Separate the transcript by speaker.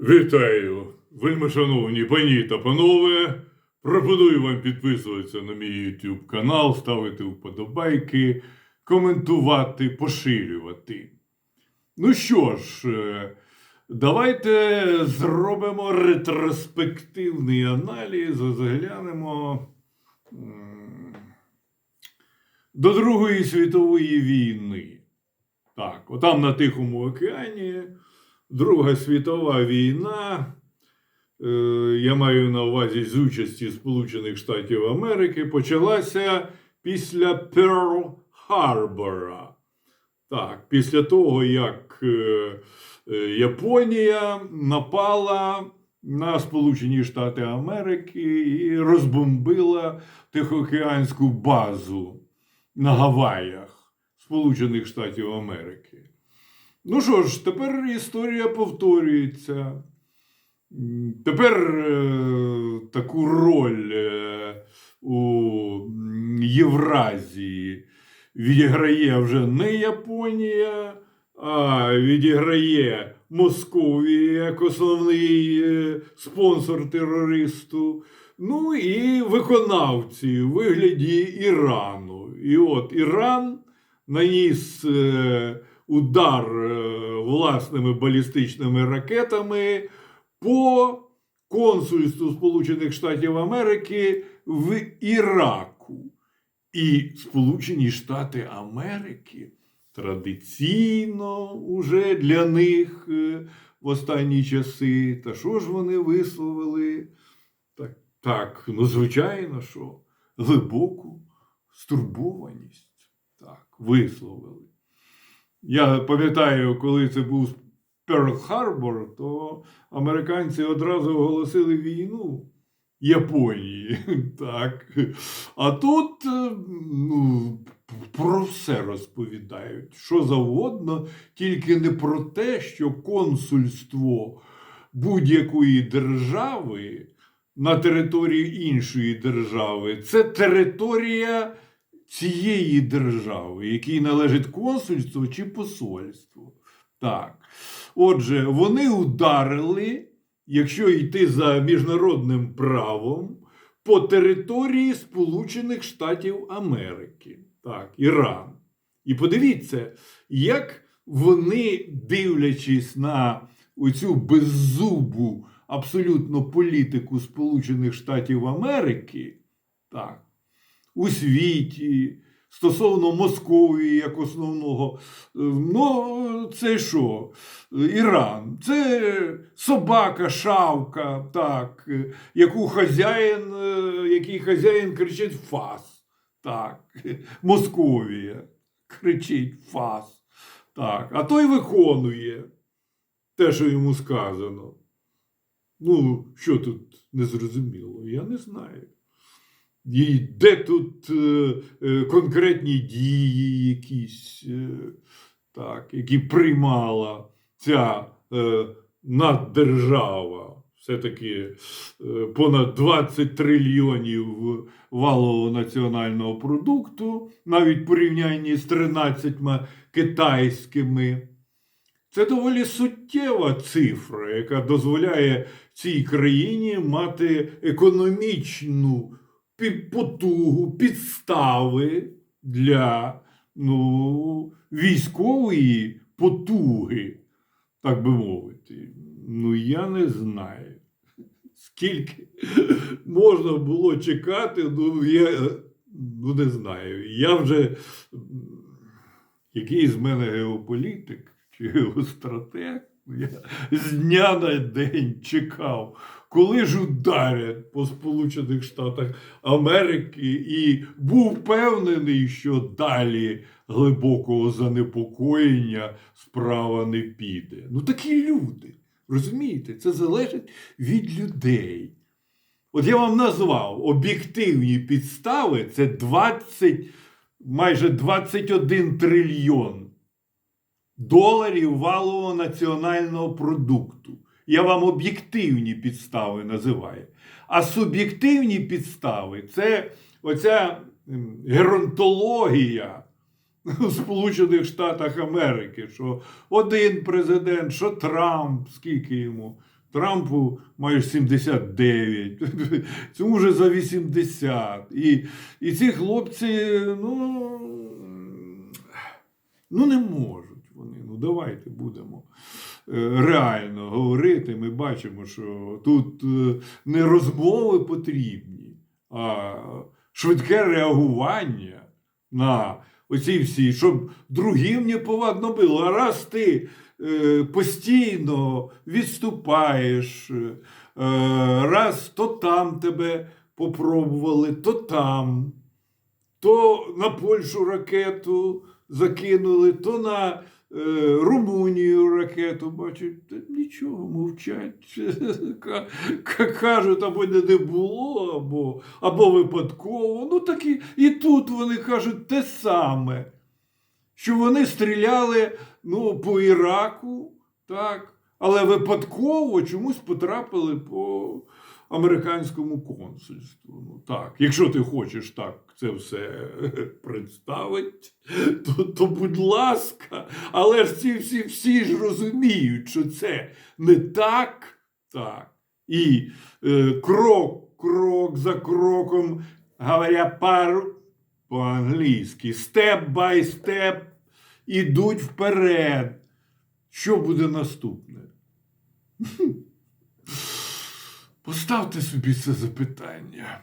Speaker 1: Вітаю, вельми шановні пані та панове. Пропоную вам підписуватися на мій YouTube канал, ставити вподобайки, коментувати, поширювати. Ну що ж, е, давайте зробимо ретроспективний аналіз, заглянемо до Другої світової війни. Так, отам на Тихому океані. Друга світова війна, е, я маю на увазі з участі Сполучених Штатів Америки, почалася після Перл Харбора. Так, після того, як е, е, Японія напала на Сполучені Штати Америки і розбомбила Тихоокеанську базу на Гаваях Сполучених Штатів Америки. Ну що ж, тепер історія повторюється. Тепер е, таку роль е, у Євразії відіграє вже не Японія, а відіграє Московія як основний е, спонсор терористу. Ну і виконавці у вигляді Ірану. І от Іран наніс. е, удар е, власними балістичними ракетами по консульству Сполучених Штатів Америки в Іраку. І Сполучені Штати Америки традиційно уже для них е, в останні часи. Та що ж вони висловили? Так, так ну, звичайно, що глибоку стурбованість так, висловили. Я пам'ятаю, коли це був Перл Харбор, то американці одразу оголосили війну Японії. Так. А тут е, ну, про все розповідають, що завгодно, тільки не про те, що консульство будь-якої держави на території іншої держави це територія цієї держави, якій належить консульство чи посольство. Так. Отже, вони ударили, якщо йти за міжнародним правом, по території Сполучених Штатів Америки. Так, Іран. І подивіться, як вони, дивлячись на оцю беззубу абсолютно політику Сполучених Штатів Америки, так, у світі, стосовно Московії як основного. Е, Ну, це що? Іран. Це собака, шавка, так, е, яку хазяїн, е, який хазяїн кричить фас. Так, Московія кричить фас. Так, а той виконує те, що йому сказано. Ну, що тут незрозуміло, я не знаю. І де тут е, е, конкретні дії якісь, е, так, які приймала ця наддержава, все-таки понад 20 трильйонів валового національного продукту, навіть порівнянні з 13 китайськими. Це доволі суттєва цифра, яка дозволяє цій країні мати економічну потугу, підстави для ну, військової потуги, так би мовити. Ну, я не знаю. Скільки можна було чекати, ну я ну, не знаю. Я вже який з мене геополітик чи геостратег, я з дня на день чекав, коли ж ударять по Сполучених Штатах Америки, і був впевнений, що далі глибокого занепокоєння справа не піде. Ну такі люди. Розумієте, це залежить від людей. От я вам назвав об'єктивні підстави це 20, майже 21 трильйон доларів валового національного продукту. Я вам об'єктивні підстави називаю. А суб'єктивні підстави це оця геронтологія у Сполучених Штатах Америки, що один президент, що Трамп, скільки йому Трампу майже 79, цьому вже за 80. І, і ці хлопці, ну, ну не можуть вони. Ну давайте будемо реально говорити. Ми бачимо, що тут е, не розмови потрібні, а швидке реагування на оці всі, щоб другим не повадно було. А раз ти е, постійно відступаєш, е, раз то там тебе попробували, то там, то на Польщу ракету закинули, то на е, Румунію ракету, бачать, та нічого, мовчать. Ка- ка- Кажуть, або не було, або, або випадково. Ну так і, і тут вони кажуть те саме, що вони стріляли ну, по Іраку, так, але випадково чомусь потрапили по американському консульству. Ну, так, якщо ти хочеш так це все представити, то, то будь ласка, але ж ці всі, всі ж розуміють, що це не так, так. І е, крок, крок за кроком, говоря пару по-англійськи, степ бай степ, ідуть вперед. Що буде наступне? Поставте собі це запитання.